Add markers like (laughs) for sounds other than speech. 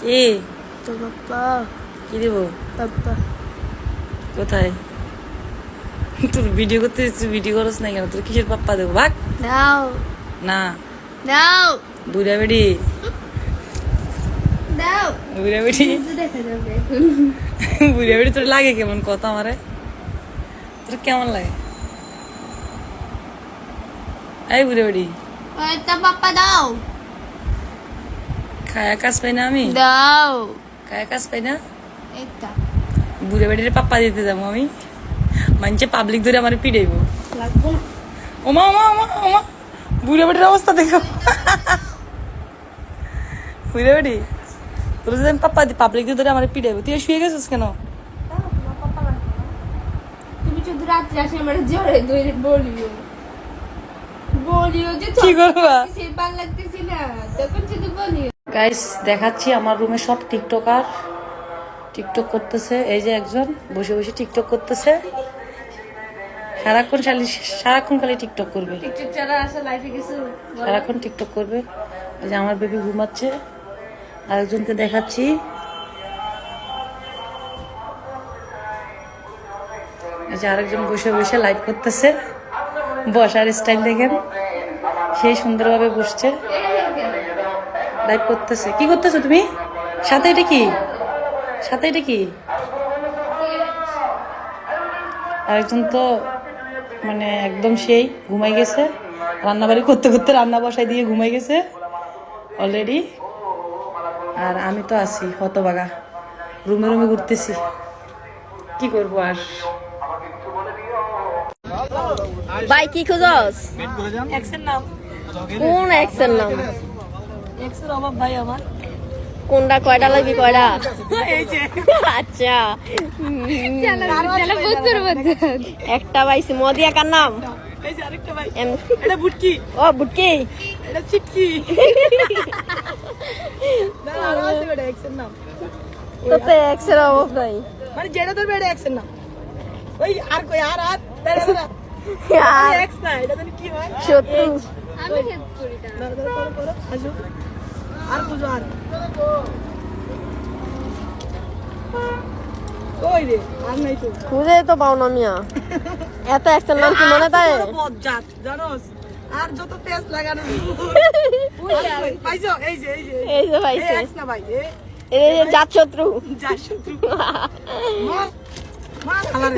কি তো পাপ্পা কি দিব? পাপ্পা কোথায়? তোর ভিডিও করতে ভিডিও করছ না কেন? তোর কিসের পাপ্পা দেবো? ভাগ। দাও। না। দাও। বুড়া বেড়ি। দাও। বুড়া বেড়ি। বুড়া বেড়ি তোর লাগে কেমন? কথা আমারে? তোর কেমন লাগে? এই বুড়া বেড়ি। পাপ্পা দাও। খায়া কাজ পাই না আমি? দাও। খায়া কাজ পাই না? এটা বুড়ে বেড়ির পাপ্পা দিতে যাব আমি। মানছে পাবলিক ধরে আমার পিড়াইবো ওমা ওমা ওমা ওমা। বুড়ে বেটির অবস্থা দেখো। বুড়ে বেটি তোর যদি আমি পাপ্পা পাবলিক ধরে আমার পিড়াইবো তুই শুয়ে গেছিস কেন? রাত্রে আসে আমার জ্বরে দৌড়ে বলিও। বলিও যে কি করবা? সে ভালো লাগতেছি না। তখন শুধু বলিও। গাইস দেখাচ্ছি আমার রুমে সব টিকটকার টিকটক করতেছে। এই যে একজন বসে বসে টিকটক করতেছে। সারাক্ষণ খালি সারাক্ষণ খালি টিকটক করবে। সারাক্ষণ টিকটক করবে। এই যে আমার বেবি ঘুমাচ্ছে। আরেকজনকে দেখাচ্ছি। এই যে আরেকজন বসে বসে লাইভ করতেছে। বসার স্টাইল দেখেন। সেই সুন্দরভাবে বসছে। লাইভ করতেছে। কি করতেছো তুমি? সাথে এটা কি? সাথে এটা কি? আরেকজন তো মানে একদম সেই ঘুমাই গেছে। রান্নাবাড়ি করতে করতে রান্না বসাই দিয়ে ঘুমাই গেছে অলরেডি আর আমি তো আছি হতবাগা রুমে রুমে ঘুরতেছি। কি করব আর? ভাই কি খুঁজস? এক্সের নাম কোন এক্সের নাম এক্সের অভাব ভাই আমার। কোনটা কয়টা লাগবে কয়টা? (laughs) আচ্ছা। একটা পাইছি মদিয়া কার নাম? ও বুটকি? (laughs) মানে যেটা ধরবে এটা এক্সের নাম। ওই আর কই আর আর? (laughs) এক্স না এটা কি হয়। করো। আর বুঝো আর ওই রে? আর নাই তো। খুঁজে তো পাও না মিয়া। এত এক্সের নাম কি মনে তাই? বজ্জাত, জানোস? আর যত তেজ লাগানো পাইছো? এই যে এই যে এই যে। এই না ভাই এই। যে জাত শত্রু মার মার